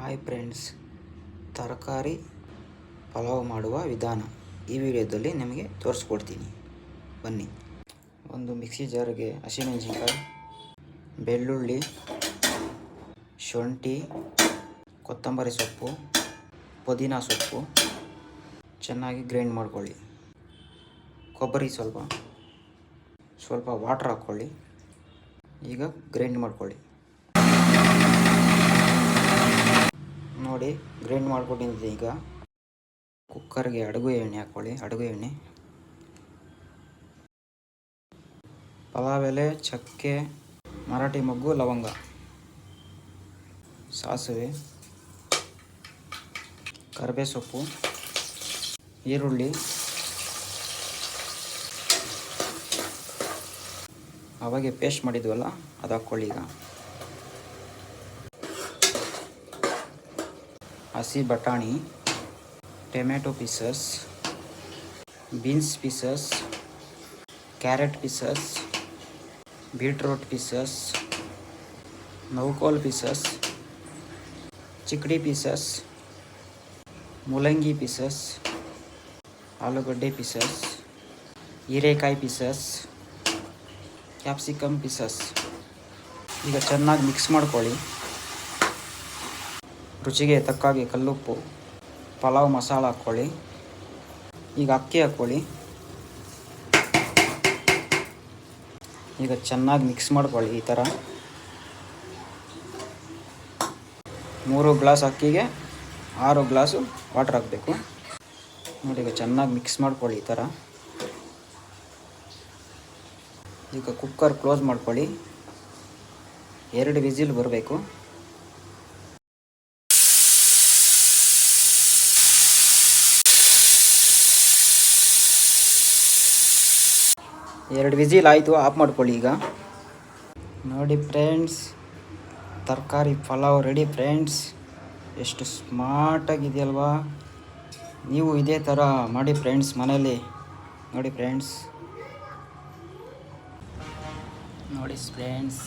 Hi friends. ತರಕಾರಿ ಪಲಾವ್ ಮಾಡುವ ವಿಧಾನ ಈ ವಿಡಿಯೋದಲ್ಲಿ ನಿಮಗೆ ತೋರಿಸ್ಕೊಡ್ತೀನಿ. ಬನ್ನಿ. ಒಂದು ಮಿಕ್ಸಿ ಜಾರಿಗೆ ಹಸಿಮೆಣಸಿನ್ಕಾಯಿ, ಬೆಳ್ಳುಳ್ಳಿ, ಶುಂಠಿ, ಕೊತ್ತಂಬರಿ ಸೊಪ್ಪು, ಪುದೀನ ಸೊಪ್ಪು. ಚೆನ್ನಾಗಿ ಗ್ರೈಂಡ್ ಮಾಡ್ಕೊಳ್ಳಿ. ಕೊಬ್ಬರಿ ಸ್ವಲ್ಪ ಸ್ವಲ್ಪ ವಾಟ್ರ್ ಹಾಕ್ಕೊಳ್ಳಿ. ಈಗ ಗ್ರೈಂಡ್ ಮಾಡ್ಕೊಳ್ಳಿ. ನೋಡಿ ಗ್ರೈಂಡ್ ಮಾಡ್ಕೊಂಡಿದ್ದೆ ಈಗ. ಕುಕ್ಕರ್ಗೆ ಅಡುಗೆ ಎಣ್ಣೆ ಹಾಕ್ಕೊಳ್ಳಿ, ಅಡುಗೆ ಎಣ್ಣೆ. ಪಲಾವ್ ಎಲೆ, ಚಕ್ಕೆ, ಮರಾಠಿ ಮೊಗ್ಗು, ಲವಂಗ. ಸಾಸಿವೆ. ಕರಿಬೇ ಸೊಪ್ಪು ಈರುಳ್ಳಿ. ಅವಾಗೆ ಪೇಸ್ಟ್ ಮಾಡಿದ್ವಲ್ಲ, ಅದು ಹಾಕ್ಕೊಳ್ಳಿ ಈಗ. ಹಸಿ ಬಟಾಣಿ tomato pieces beans pieces carrot pieces beetroot pieces ನೌಕೋಲ್ pieces Chikkodi pieces ಮೂಲಂಗಿ ಪೀಸಸ್ ಆಲೂಗಡ್ಡೆ ಪೀಸಸ್ ಹೀರೆಕಾಯಿ ಪೀಸಸ್ ಕ್ಯಾಪ್ಸಿಕಮ್ ಪೀಸಸ್ ಈಗ ಚೆನ್ನಾಗಿ ಮಿಕ್ಸ್ ಮಾಡ್ಕೊಳ್ಳಿ ರುಚಿಗೆ ತಕ್ಕಾಗಿ ಕಲ್ಲುಪ್ಪು, ಪಲಾವ್ ಮಸಾಲ ಹಾಕ್ಕೊಳ್ಳಿ ಈಗ ಅಕ್ಕಿ ಹಾಕ್ಕೊಳ್ಳಿ ಈಗ ಚೆನ್ನಾಗಿ ಮಿಕ್ಸ್ ಮಾಡ್ಕೊಳ್ಳಿ ಈ ಥರ ಮೂರು ಗ್ಲಾಸ್ ಅಕ್ಕಿಗೆ ಆರು ಗ್ಲಾಸು ವಾಟರ್ ಹಾಕಬೇಕು. ನೋಡಿ, ಈಗ ಚೆನ್ನಾಗಿ ಮಿಕ್ಸ್ ಮಾಡ್ಕೊಳ್ಳಿ ಈ ಥರ ಈಗ ಕುಕ್ಕರ್ ಕ್ಲೋಸ್ ಮಾಡ್ಕೊಳ್ಳಿ. ಎರಡು ವಿಸಿಲ್ ಬರಬೇಕು. ಎರಡು ವಿಸಿಲ್ ಆಯಿತು, ಆಫ್ ಮಾಡ್ಕೊಳ್ಳಿ ಈಗ. ನೋಡಿ ಫ್ರೆಂಡ್ಸ್ ತರಕಾರಿ ಪಲಾವ್ ರೆಡಿ ಫ್ರೆಂಡ್ಸ್ ಎಷ್ಟು ಸ್ಮಾರ್ಟಾಗಿದೆಯಲ್ವಾ ನೀವು ಇದೇ ಥರ ಮಾಡಿ ಫ್ರೆಂಡ್ಸ್ ಮನೇಲಿ ನೋಡಿ ಫ್ರೆಂಡ್ಸ್ ನೋಡಿ ಫ್ರೆಂಡ್ಸ್